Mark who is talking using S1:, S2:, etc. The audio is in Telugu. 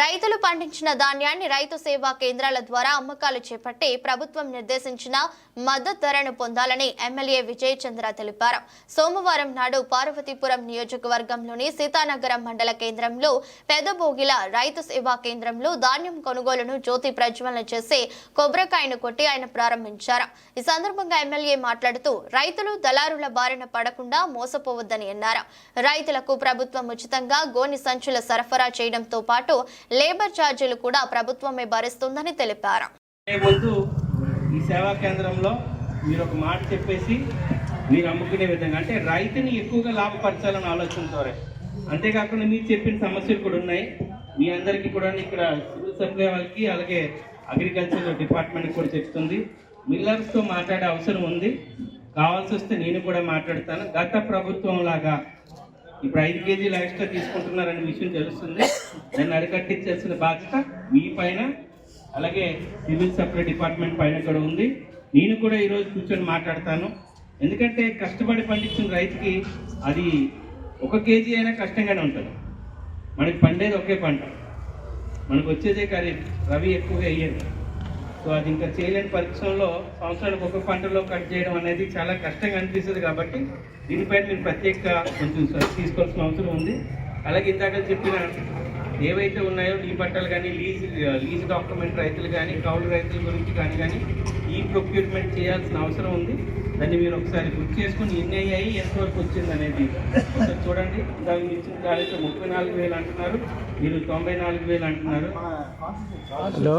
S1: రైతులు పండించిన ధాన్యాన్ని రైతు సేవా కేంద్రాల ద్వారా అమ్మకాలు చేపట్టి ప్రభుత్వం నిర్దేశించిన మద్దతు ధరను పొందాలని ఎమ్మెల్యే విజయ చంద్ర తెలిపారు. సోమవారం నాడు పార్వతీపురం నియోజకవర్గంలోని సీతానగరం మండల కేంద్రంలో పెదబోగిల రైతు సేవా కేంద్రంలో ధాన్యం కొనుగోలును జ్యోతి ప్రజ్వలన చేసి కొబ్బరికాయను కొట్టి ఆయన ప్రారంభించారు. ఈ సందర్భంగా ఎమ్మెల్యే మాట్లాడుతూ రైతులు దళారుల బారిన పడకుండా మోసపోవద్దని అన్నారు. రైతులకు ప్రభుత్వం ఉచితంగా గోని సంచుల సరఫరా చేయడంతో పాటు లేబర్ ఛార్జీలు కూడా ప్రభుత్వమే భరిస్తుందని తెలిపారు.
S2: ముందు ఈ సేవా కేంద్రంలో మీరు ఒక మాట చెప్పేసి మీరు అమ్ముకునే విధంగా అంటే రైతుని ఎక్కువగా లాభపరచాలని ఆలోచనతోనే. అంతేకాకుండా మీరు చెప్పిన సమస్యలు కూడా ఉన్నాయి. మీ అందరికీ కూడా ఇక్కడ సివిల్ సప్లై వాళ్ళకి అలాగే అగ్రికల్చర్ డిపార్ట్మెంట్ కూడా చెప్తుంది. మిల్లర్స్తో మాట్లాడే అవసరం ఉంది. కావాల్సి వస్తే నేను కూడా మాట్లాడతాను. గత ప్రభుత్వం లాగా ఇప్పుడు ఐదు కేజీలు ఎక్స్ట్రా తీసుకుంటున్నారనే విషయం తెలుస్తుంది. దాన్ని అరికట్టించాల్సిన బాధ్యత మీ పైన అలాగే సివిల్ సప్లై డిపార్ట్మెంట్ పైన కూడా ఉంది. నేను కూడా ఈరోజు కూర్చొని మాట్లాడతాను. ఎందుకంటే కష్టపడి పండించిన రైతుకి అది ఒక కేజీ అయినా కష్టంగానే ఉంటుంది. మనకి పండేది ఒకే పంట. మనకు వచ్చేదే ఖరీఫ్. రవి ఎక్కువగా అయ్యేది సో అది ఇంకా చేయలేని పరిశ్రమలో సంవత్సరానికి ఒక పంటలో కట్ చేయడం అనేది చాలా కష్టంగా అనిపిస్తుంది కాబట్టి దీనిపైన నేను ప్రత్యేక కొంచెం తీసుకోవాల్సిన అవసరం ఉంది. అలాగే ఇందాక చెప్పిన ఏవైతే ఉన్నాయో ఈ పంటలు కానీ లీజ్ లీజ్ డాక్యుమెంట్ రైతులు కానీ కౌలు రైతుల గురించి కానీ కానీ ఈ ప్రొక్యూర్మెంట్ చేయాల్సిన అవసరం ఉంది. దాన్ని మీరు ఒకసారి గుర్తు చేసుకుని ఎన్ని అయ్యాయి ఎంతవరకు వచ్చింది అనేది ఒకసారి చూడండి. దానికి ఇచ్చిన కాలేజ్ ముప్పై నాలుగు వేలు అంటున్నారు మీరు తొంభై నాలుగు వేలు అంటున్నారు.
S3: హలో.